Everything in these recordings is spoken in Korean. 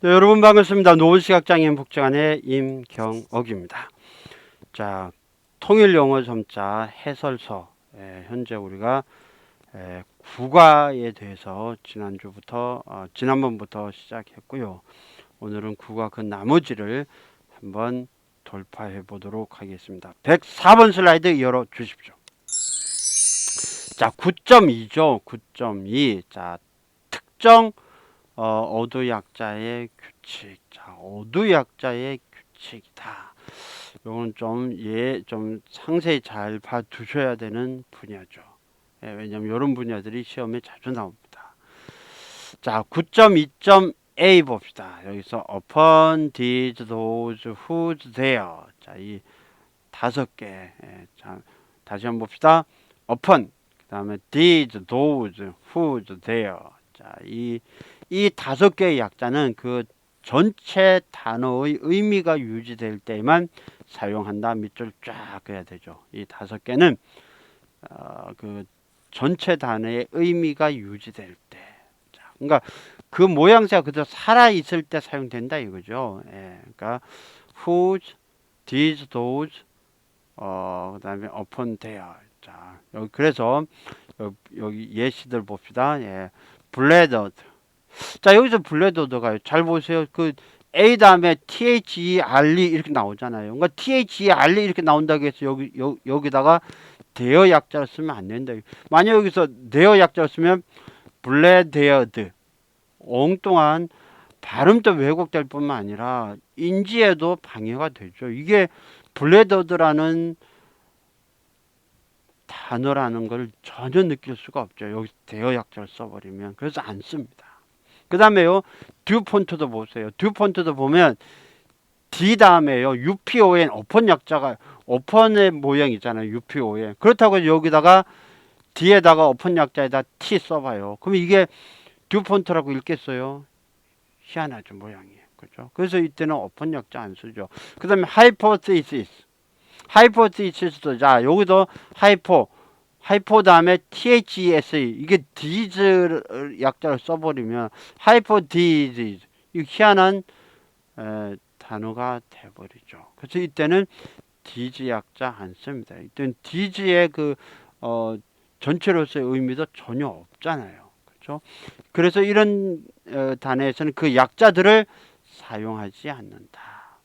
네, 여러분 반갑습니다. 노원시각장애인 복지관의 임경옥입니다. 자, 통일영어 점자 해설서 에, 현재 우리가 에, 국어에 대해서 지난주부터 어, 지난번부터 시작했고요. 오늘은 국어 그 나머지를 한번 돌파해 보도록 하겠습니다. 104번 슬라이드 열어 주십시오. 자, 9.2죠. 9.2. 자, 특정 어, 어두약자의 규칙. 자, 어두약자의 규칙이다. 이건 좀, 예, 좀 상세히 잘 봐두셔야 되는 분야죠. 예, 왜냐면 이런 분야들이 시험에 자주 나옵니다. 자, 9.2.a 봅시다. 여기서 upon these, those, whose, their. 자, 이 다섯 개. 예, 자, 다시 한번 봅시다. upon, 그 다음에 these, those, whose, their. 자, 이, 이 다섯 개의 약자는 그 전체 단어의 의미가 유지될 때만 사용한다. 밑줄 쫙 그어야 되죠. 이 다섯 개는 어, 그 전체 단어의 의미가 유지될 때. 자, 그러니까 그 모양새가 그대로 살아 있을 때 사용된다 이거죠. 예, 그러니까 whose, these, those, 어, 그다음에 upon their. 자, 여기 그래서 여기, 예시들 봅시다. 예, 블레더드. 자, 여기서 블레더드가 잘 보세요. 그 A 다음에 THERE 이렇게 나오잖아요. 그러니까 THERE 이렇게 나온다고 해서 여기 여, 여기다가 대어 약자를 쓰면 안 된다. 만약 여기서 대어 약자를 쓰면 블레데어드 엉뚱한 발음도 왜곡될 뿐만 아니라 인지에도 방해가 되죠. 이게 블레더드라는 단어라는 걸 전혀 느낄 수가 없죠. 여기 대어 약자를 써버리면 그래서 안 씁니다. 그 다음에요 듀 폰트도 보세요. 듀 폰트도 보면 D 다음에요 UPON 오픈 약자가 오픈의 모양이잖아요. UPON 그렇다고 여기다가 D에다가 오픈 약자에다 T 써봐요. 그럼 이게 듀 폰트라고 읽겠어요? 희한하죠 모양이. 그죠? 그래서 이때는 오픈 약자 안 쓰죠. 그 다음에 하이포테이시스 하이포테이시스도 자 여기도 하이포 하이포 다음에 THESE 이게 디즈 약자를 써버리면 하이포 디즈 이 희한한 에, 단어가 돼버리죠. 그래서 이때는 디즈 약자 안 씁니다. 이때는 디즈의 그 어, 전체로서의 의미도 전혀 없잖아요. 그렇죠? 그래서 이런 어, 단어에서는 그 약자들을 사용하지 않는다.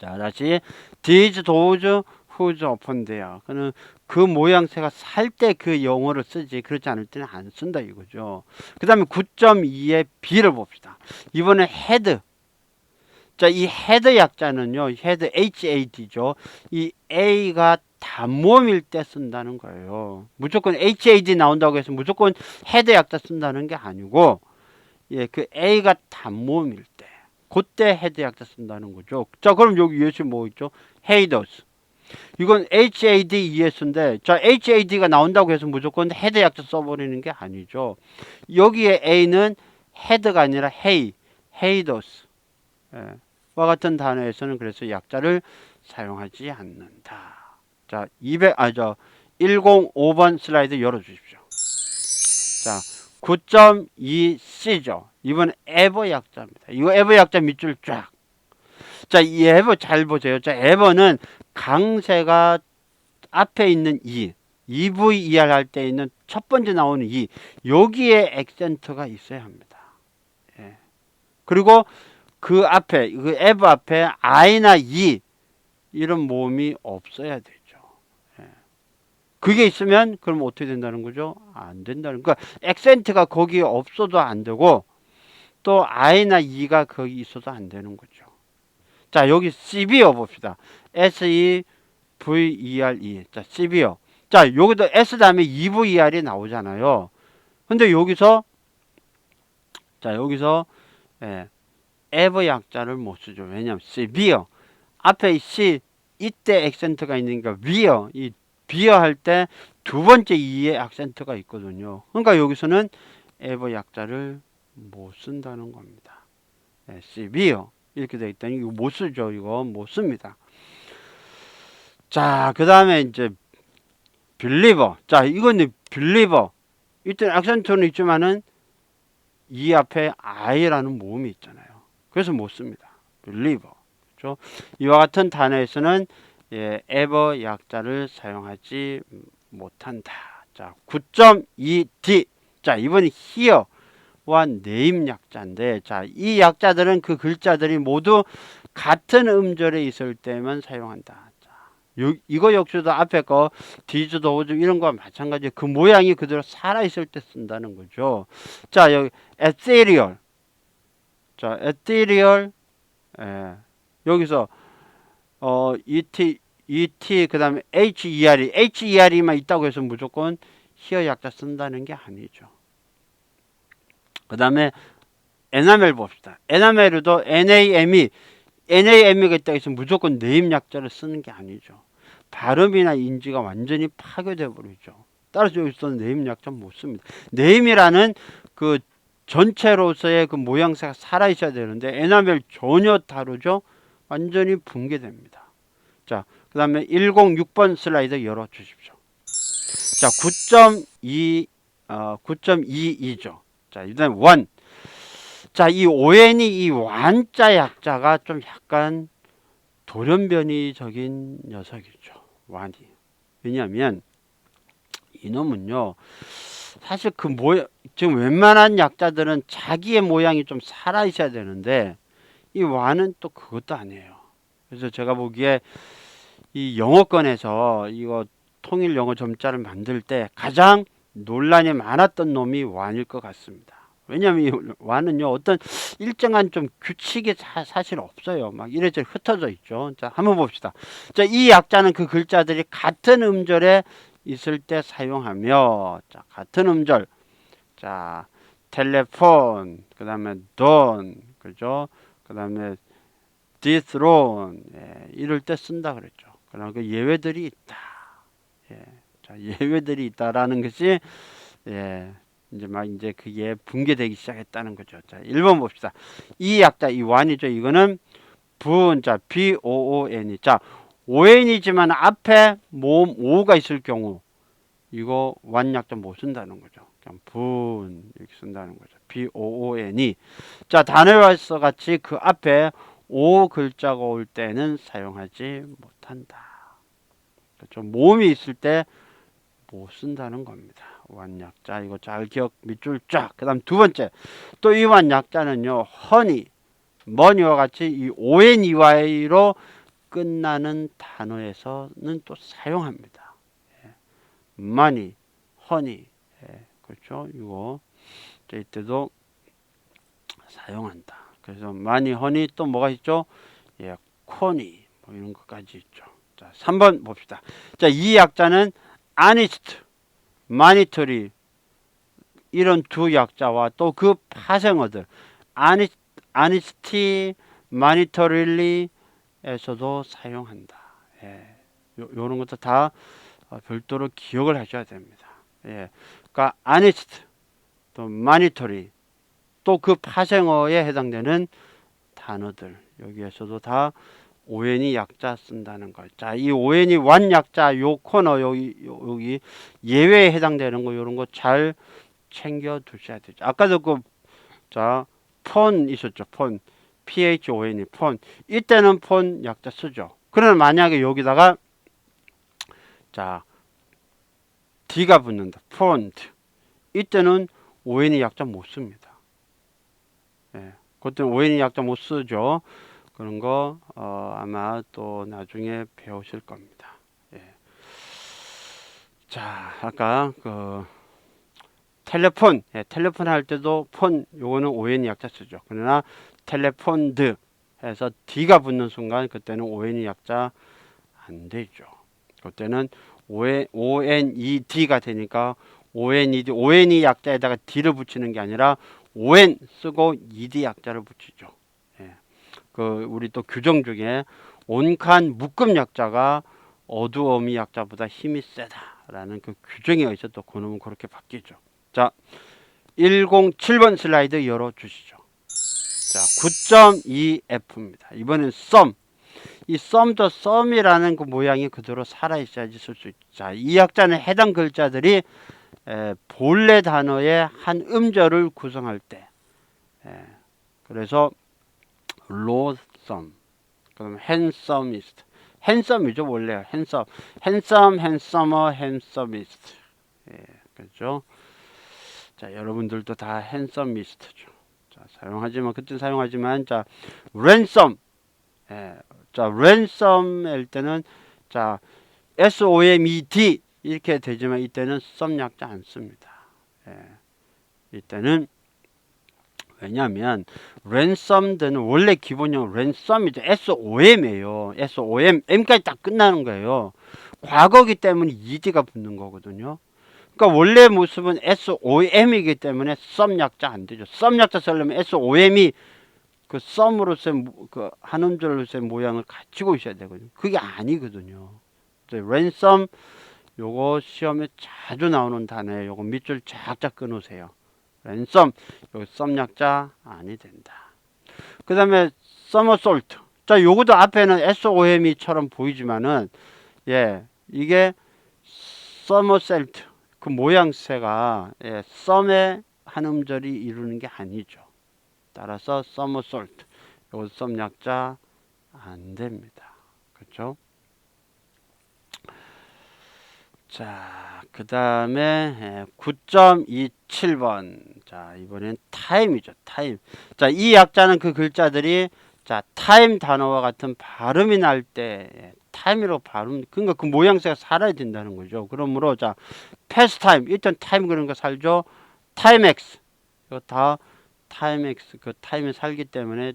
자 다시 those, whose, upon their. 그는 그 모양새가 살 때 그 영어를 쓰지 그렇지 않을 때는 안 쓴다 이거죠. 그 다음에 9.2의 B를 봅시다. 이번에 head. 자, 이 head 약자는요, head HAD죠. 이 A가 단모음일 때 쓴다는 거예요. 무조건 HAD 나온다고 해서 무조건 head 약자 쓴다는 게 아니고, 예, 그 A가 단모음일 때. 그때 헤드 약자 쓴다는 거죠. 자, 그럼 여기 예시 뭐 있죠? 헤이더스. 이건 HADES인데, 자, HAD가 나온다고 해서 무조건 헤드 약자 써버리는 게 아니죠. 여기에 A는 헤드가 아니라 헤이, 헤이더스. 예. 와 같은 단어에서는 그래서 약자를 사용하지 않는다. 자, 200, 아, 저, 105번 슬라이드 열어주십시오. 자, 9.2C죠. 이번 에버 약자입니다. 이거 에버 약자 밑줄 쫙. 자, 이 에버 잘 보세요. 자, 에버는 강세가 앞에 있는 이, EVER 할 때 있는 첫 번째 나오는 이, 여기에 액센트가 있어야 합니다. 예. 그리고 그 앞에, 그 에버 앞에 I나 E, 이런 모음이 없어야 되죠. 예. 그게 있으면 그럼 어떻게 된다는 거죠? 안 된다는 거. 그러니까 액센트가 거기에 없어도 안 되고 또 I나 E가 거기 있어도 안 되는 거죠. 자, 여기 severe 봅시다. S-E-V-E-R-E. 자, severe. 자, 여기도 S 다음에 EVER이 나오잖아요. 근데 여기서 자, 여기서 예, ever 약자를 못 쓰죠. 왜냐면 severe. 앞에 C 이때 액센트가 있으니까 wear 이 bear 할때 두 번째 이에 액센트가 있거든요. 그러니까 여기서는 ever 약자를 못 쓴다는 겁니다. 네, severe 이렇게 돼 있다니 이거 못 쓰죠. 이거 못 씁니다. 자, 그 다음에 이제 believer. 자, 이건 believer. 이때 액센트는 있지만은 이 앞에 I라는 모음이 있잖아요. 그래서 못 씁니다. believer. 그렇죠? 이와 같은 단어에서는 예, ever 약자를 사용하지 못한다. 자, 9.2d. 자, 이번 에 here와 name 약자인데, 자, 이 약자들은 그 글자들이 모두 같은 음절에 있을 때만 사용한다. 자, 요, 이거 역시도 앞에 거 디즈 도즈 이런 거와 마찬가지 그 모양이 그대로 살아 있을 때 쓴다는 거죠. 자, 여기 ethereal. 자, ethereal. 예. 여기서 어 et et 그다음에 her이 her이만 있다고 해서 무조건 히어 약자 쓴다는 게 아니죠. 그 다음에 에나멜 봅시다. 에나멜도 NAM이 NAM이가 있다고 해서 무조건 네임 약자를 쓰는 게 아니죠. 발음이나 인지가 완전히 파괴돼 버리죠. 따라서 여기서 네임 약자 못 씁니다. 네임이라는 그 전체로서의 그 모양새가 살아 있어야 되는데 에나멜 전혀 다르죠. 완전히 붕괴됩니다. 자, 그 다음에 106번 슬라이드 열어 주십시오. 자, 9.2, 어, 9.22죠. 자, 일단 원. 자, 이 ON이 이 완자 약자가 좀 약간 돌연변이적인 녀석이죠. 완이. 왜냐하면 이놈은요, 사실 그 모양, 지금 웬만한 약자들은 자기의 모양이 좀 살아 있어야 되는데, 이 완은 또 그것도 아니에요. 그래서 제가 보기에 이 영어권에서 이거 통일 영어 점자를 만들 때 가장 논란이 많았던 놈이 완일 것 같습니다. 왜냐하면 이 완은요 어떤 일정한 좀 규칙이 사, 사실 없어요. 막 이래저래 흩어져 있죠. 자 한번 봅시다. 자이 약자는 그 글자들이 같은 음절에 있을 때 사용하며 자 같은 음절 자 텔레폰 그 다음에 돈 그죠 그 다음에 dethrone 예, 이럴 때 쓴다 그랬죠. 그러나 그 예외들이 있다. 예, 자 예외들이 있다라는 것이 예, 이제 막 이제 그게 붕괴되기 시작했다는 거죠. 자 1번 봅시다. 이 약자 이 완이죠. 이거는 분자 B O O N이 자 ON이지만 앞에 모음 O가 있을 경우 이거 완약자 못 쓴다는 거죠. 그냥 분 이렇게 쓴다는 거죠. B O O N이 자 단어와서 같이 그 앞에 오 글자가 올 때는 사용하지 못한다. 그렇죠. 모음이 있을 때 못 쓴다는 겁니다. 완약자 이거 잘 기억 밑줄 쫙. 그다음 두 번째 또 이 완약자는요 허니 머니와 같이 이 ONEY로 끝나는 단어에서는 또 사용합니다. 예. money, honey, 예. 그렇죠. 이거 이때도 사용한다. 그래서 많이 허니 또 뭐가 있죠? 예, 코니 뭐 이런 것까지 있죠. 자, 3번 봅시다. 자, 이 약자는 honest, monetary 이런 두 약자와 또 그 파생어들 honest, honesty, monetarily 에서도 사용한다. 예, 요, 요런 것도 다 어, 별도로 기억을 하셔야 됩니다. 예, 그러니까 honest, 또 monetary 또그 파생어에 해당되는 단어들 여기에서도 다 오엔이 약자 쓴다는 걸. 자, 이 오엔이 완 약자 요 코너 여기 여기 예외에 해당되는 거 이런 거 잘 챙겨 두셔야 되죠. 아까도 그 자, 폰 있었죠. 폰. P H O N이 폰. 이때는 폰 약자 쓰죠. 그러면 만약에 여기다가 자, D가 붙는다. 폰트. 이때는 오엔이 약자 못 씁니다. 예, 그때는 오엔이 약자 못 쓰죠. 그런 거 어, 아마 또 나중에 배우실 겁니다. 예. 자, 아까 그 텔레폰, 예, 텔레폰 할 때도 폰 요거는 오엔이 약자 쓰죠. 그러나 텔레폰드 해서 D가 붙는 순간 그때는 오엔이 약자 안 되죠. 그때는 ONED가 되니까 ONED, ONE 약자에다가 D를 붙이는 게 아니라 ON 쓰고 ED 약자를 붙이죠. 예. 그 우리 또 규정 중에 온칸 묶음 약자가 어두움이 약자보다 힘이 세다라는 그 규정에 의해서 또 그놈은 그렇게 바뀌죠. 자, 107번 슬라이드 열어 주시죠. 자, 9.2F입니다. 이번엔 썸. 이 썸도 썸이라는 그 모양이 그대로 살아 있어야지 쓸 수 있죠. 자, 이 약자는 해당 글자들이 에, 본래 단어의 한 음절을 구성할 때 에, 그래서 loathsome. 그럼 handsomest. handsome이죠 원래 handsome. handsome, handsomer, handsomest. 예, 그렇죠. 자, 여러분들도 다 handsomest죠. 자, 사용하지만 그때 사용하지만 자, ransom. 예, 자, ransom일 때는 자, S O M E D 이렇게 되지만 이때는 썸 약자 안 씁니다. 예, 이때는 왜냐하면 ransomed는 원래 기본형 ransom이죠. S O M이에요. S O M M까지 딱 끝나는 거예요. 과거기 때문에 ed가 붙는 거거든요. 그러니까 원래 모습은 S O M이기 때문에 썸 약자 안 되죠. 썸 약자 쓰려면 S O M이 그 썸으로서의 모- 그 한음절로서의 모양을 갖추고 있어야 되거든요. 그게 아니거든요. ransom 요거 시험에 자주 나오는 단어예요. 요거 밑줄 쫙쫙 끊으세요. Ransom 여기 썸 약자 아니 된다. 그 다음에 somersault. 자, 요것도 앞에는 SOM이처럼 보이지만은 예, 이게 somersault 그 모양새가 예, 썸의 한 음절이 이루는 게 아니죠. 따라서 somersault 요거 썸 약자 안 됩니다. 그렇죠? 자, 그 다음에 9.27번. 자, 이번엔 타임이죠. 타임. 자, 이 약자는 그 글자들이 자, 타임 단어와 같은 발음이 날때 예, 타임이라고 발음 그러니까 그 모양새가 살아야 된다는 거죠. 그러므로 자, 패스 타임. 일단 타임 그런 거 살죠. 타임엑스. 이거 다 타임엑스 그 타임에 살기 때문에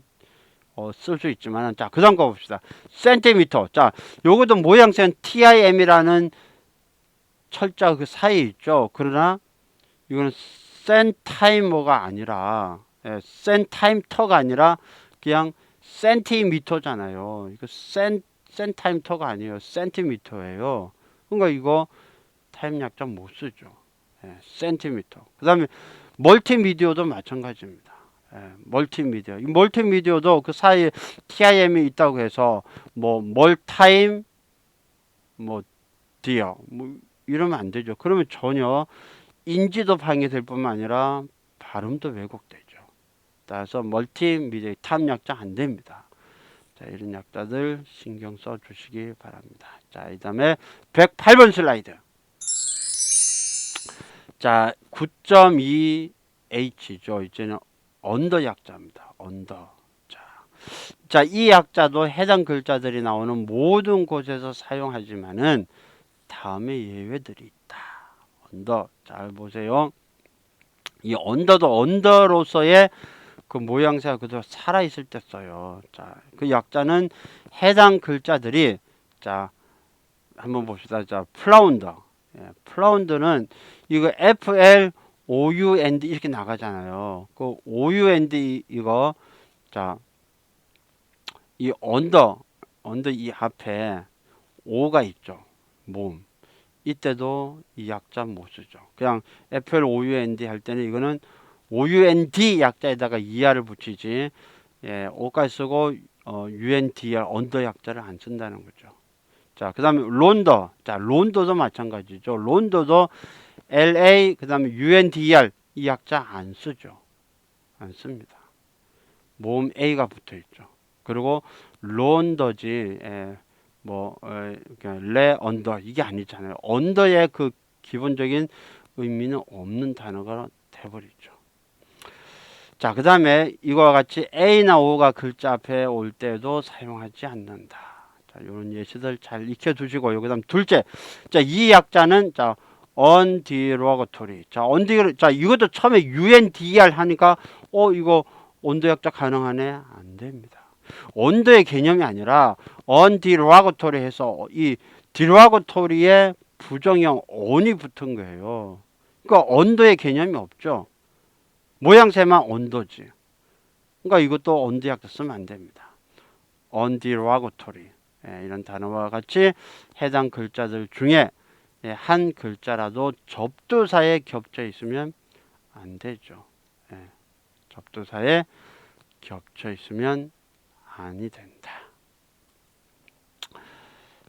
어, 쓸 수 있지만 자, 그다음 거 봅시다. 센티미터. 자, 요것도 모양새는 TIM이라는 철자 그 사이에 있죠. 그러나 이거는 센타이머가 아니라 예, 센타임터가 아니라 그냥 센티미터잖아요. 이거 센 센타임터가 아니에요. 센티미터예요. 그러니까 이거 타임 약자 못 쓰죠. 예, 센티미터. 그다음에 멀티미디어도 마찬가지입니다. 예, 멀티미디어. 이 멀티미디어도 그 사이에 TIM이 있다고 해서 뭐 멀타임 뭐 디어 뭐 이러면 안 되죠. 그러면 전혀 인지도 방해될 뿐만 아니라 발음도 왜곡되죠. 따라서 멀티미디어 탑 약자 안 됩니다. 자, 이런 약자들 신경 써 주시기 바랍니다. 자, 이 다음에 108번 슬라이드. 자, 9.2H죠. 이제는 언더 약자입니다. 언더. 자, 자, 이 약자도 해당 글자들이 나오는 모든 곳에서 사용하지만은 다음에 예외들이 있다. 언더. 잘 보세요. 이 언더도 언더로서의 그 모양새가 그대로 살아있을 때 써요. 자, 그 약자는 해당 글자들이 자, 한번 봅시다. 자, 플라운더. 예, 플라운더는 이거 FL OUND 이렇게 나가잖아요. 그 OUND 이거 자, 이 언더 언더 이 앞에 O가 있죠. 몸. 이때도 이 약자 못 쓰죠. 그냥 FL OUND 할 때는 이거는 OUND 약자에다가 ER을 붙이지 예, O까지 쓰고 어, UNDR 언더 약자를 안 쓴다는 거죠. 자, 그 다음에 론더. 자, 론더도 마찬가지죠. 론더도 LA, 그 다음에 UNDR 이 약자 안 쓰죠. 안 씁니다. 모음 A가 붙어 있죠. 그리고 론더지, 예, 뭐, 어, 언더, 이게 아니잖아요. 언더의 그 기본적인 의미는 없는 단어가 돼버리죠. 자, 그 다음에 이거와 같이 A나 O가 글자 앞에 올 때도 사용하지 않는다. 자, 이런 예시들 잘 익혀두시고요. 그 다음 둘째. 자, 이 약자는, 자, underogatory. 자, under, 자, 이것도 처음에 UNDR 하니까, 어, 이거 온도 약자 가능하네? 안 됩니다. 온도의 개념이 아니라 underogatory 해서 이 derogatory에 부정형 on이 붙은 거예요. 그러니까 온도의 개념이 없죠. 모양새만 온도지. 그러니까 이것도 온도 약자 쓰면 안 됩니다. underogatory. 예, 이런 단어와 같이 해당 글자들 중에 예, 한 글자라도 접두사에 겹쳐 있으면 안 되죠. 예, 접두사에 겹쳐 있으면 아니 된다.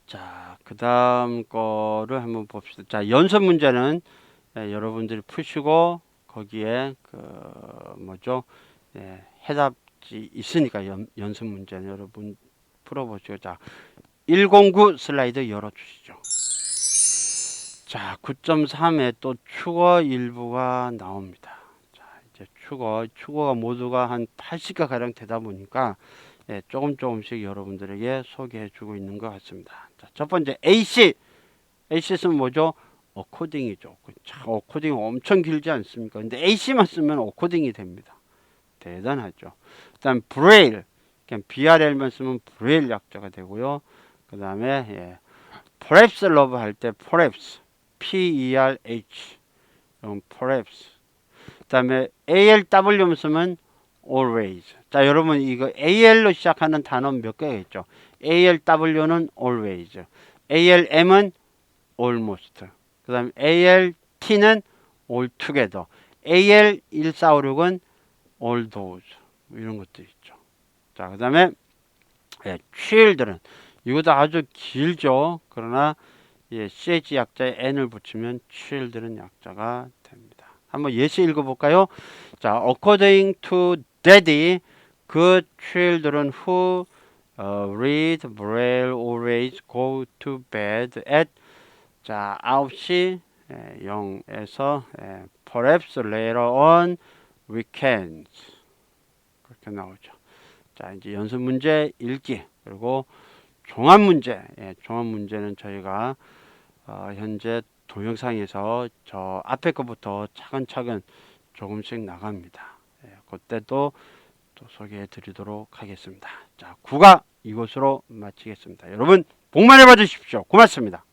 자, 그 다음 거를 한번 봅시다. 자, 연습 문제는 예, 여러분들이 푸시고 거기에 그 뭐죠? 예, 해답 문제집이 있으니까 연, 연습 문제는 여러분 풀어보시고 자 109 슬라이드 열어주시죠. 자 9.3에 또 축어 일부가 나옵니다. 자 이제 축어 축어가 모두가 한 80가 가량 되다 보니까 예, 조금 조금씩 여러분들에게 소개해 주고 있는 것 같습니다. 자, 첫 번째 AC AC는 뭐죠? 어코딩이죠. 자, 어코딩 엄청 길지 않습니까? 근데 AC만 쓰면 어코딩이 됩니다. 대단하죠. 그다음 브레일, 그냥 BRL만 쓰면 브레일 약자가 되고요. 그 다음에 예, perhaps love 할 때 perhaps, P-E-R-H, 그럼 perhaps. 그 다음에 ALW만 쓰면 always. 자, 여러분 이거 AL로 시작하는 단어 몇 개가 있죠? ALW는 always, ALM은 almost. 그다음 ALT는 all together. AL1456은 all those. 뭐 이런 것도 있죠. 자, 그다음에 예, children. 이것도 아주 길죠. 그러나 예, CH 약자에 n을 붙이면 children 약자가 됩니다. 한번 예시 읽어볼까요? 자, according to daddy, 그 children who uh, read braille always go to bed at 자, 9시 예, 0에서 예, perhaps later on weekends 그렇게 나오죠. 자, 이제 연습 문제 읽기 그리고 종합 문제. 예, 종합 문제는 저희가 어, 현재 동영상에서 저 앞에 것부터 차근차근 조금씩 나갑니다. 예, 그때도 또 소개해 드리도록 하겠습니다. 자, 구가 이것으로 마치겠습니다. 여러분 복 많이 받으십시오. 고맙습니다.